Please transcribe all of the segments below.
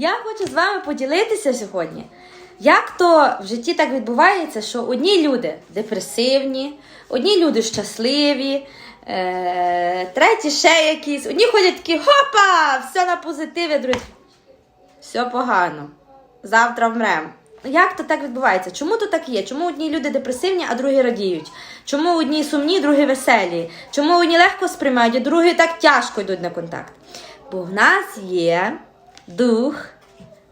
Я хочу з вами поділитися сьогодні, як то в житті так відбувається, що одні люди депресивні, одні люди щасливі, е- треті ще якісь, одні ходять такі хопа, все на позитиві, друзі. Все погано. Завтра вмрем. Як то так відбувається? Чому то так є? Чому одні люди депресивні, а другі радіють? Чому одні сумні, другі веселі? Чому одні легко сприймають, а другі так тяжко йдуть на контакт? Бо в нас є дух,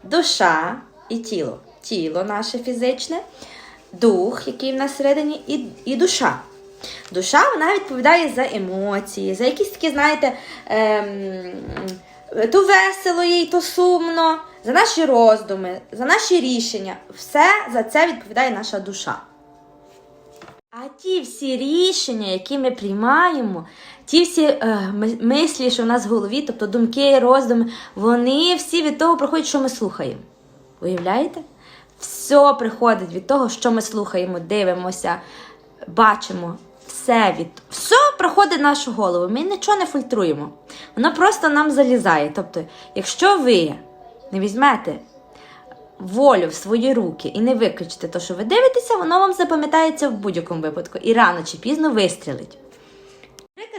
душа і тіло. Тіло наше фізичне, дух, який в нас всередині, і, і душа. Душа вона відповідає за емоції, за якісь такі, знаєте, ем, то весело їй, то сумно, за наші роздуми, за наші рішення. Все за це відповідає наша душа. А ті всі рішення, які ми приймаємо, ті всі е, мислі, що в нас в голові, тобто думки, роздуми, вони всі від того приходять, що ми слухаємо. Уявляєте? Все приходить від того, що ми слухаємо, дивимося, бачимо. Все від все приходить в нашу голову. Ми нічого не фільтруємо. Воно просто нам залізає. Тобто, якщо ви не візьмете волю в свої руки і не виключите те, що ви дивитеся, воно вам запам'ятається в будь-якому випадку і рано чи пізно вистрілить.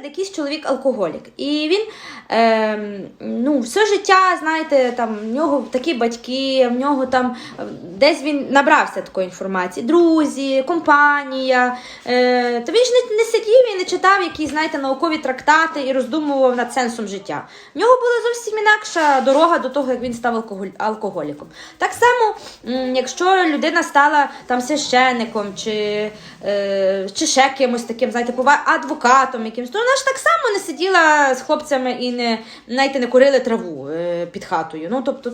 Якийсь чоловік алкоголік, і він ем, ну, все життя, знаєте, там в нього такі батьки, в нього там е, десь він набрався такої інформації, друзі, компанія. Е, то він ж не, не сидів і не читав якісь, знаєте, наукові трактати і роздумував над сенсом життя. В нього була зовсім інакша дорога до того, як він став алкоголіком. Так само, якщо людина стала там священником чи, е, чи ще кимось таким, знаєте, адвокатом якимось, то вона ж так само не сиділа з хлопцями і не, знаєте, не курили траву е, під хатою. Ну, тобто,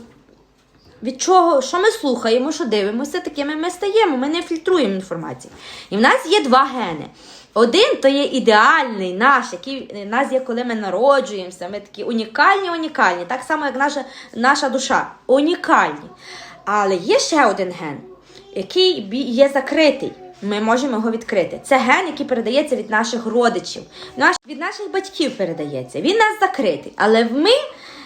від чого, що ми слухаємо, що дивимося, такими ми стаємо, ми не фільтруємо інформацію. І в нас є два гени. Один то є ідеальний наш, який нас є, коли ми народжуємося. Ми такі унікальні, унікальні, так само, як наша, наша душа. Унікальні. Але є ще один ген, який є закритий. Ми можемо його відкрити. Це ген, який передається від наших родичів, наш, від наших батьків передається. Він нас закритий. Але ми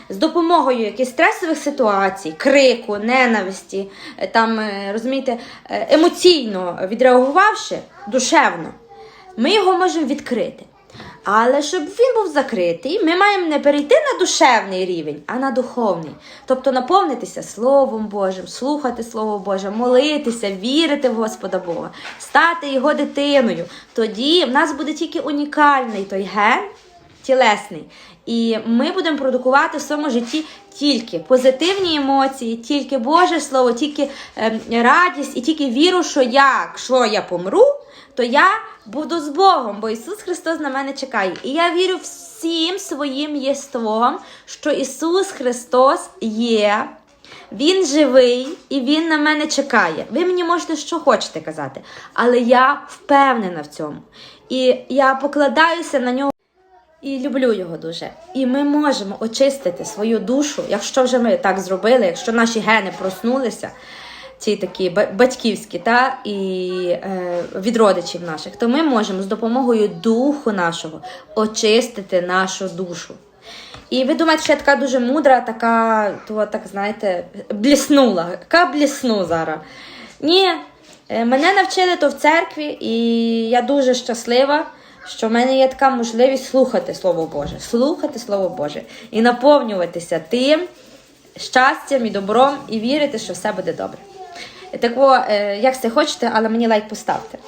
з допомогою якихось стресових ситуацій, крику, ненависті, е, там, е, розумієте, е, емоційно відреагувавши душевно, ми його можемо відкрити. Але щоб він був закритий, ми маємо не перейти на душевний рівень, а на духовний. Тобто наповнитися Словом Божим, слухати Слово Боже, молитися, вірити в Господа Бога, стати його дитиною. Тоді в нас буде тільки унікальний той ген, тілесний. І ми будемо продукувати в своєму житті тільки позитивні емоції, тільки Боже Слово, тільки ем, радість і тільки віру, що якщо я помру, то я буду з Богом, бо Ісус Христос на мене чекає. І я вірю всім своїм єством, що Ісус Христос є. Він живий і він на мене чекає. Ви мені можете що хочете казати, але я впевнена в цьому. І я покладаюся на нього. І люблю його дуже. І ми можемо очистити свою душу, якщо вже ми так зробили, якщо наші гени проснулися, ці такі ба- батьківські, та і е, від родичів наших, то ми можемо з допомогою духу нашого очистити нашу душу. І ви думаєте, що я така дуже мудра, така, то так знаєте, бліснула. Яка блісну зараз? Ні, е, мене навчили то в церкві, і я дуже щаслива, що в мене є така можливість слухати Слово Боже, слухати Слово Боже і наповнюватися тим щастям і добром, і вірити, що все буде добре. Так, е, як це хочете, але мені лайк поставте.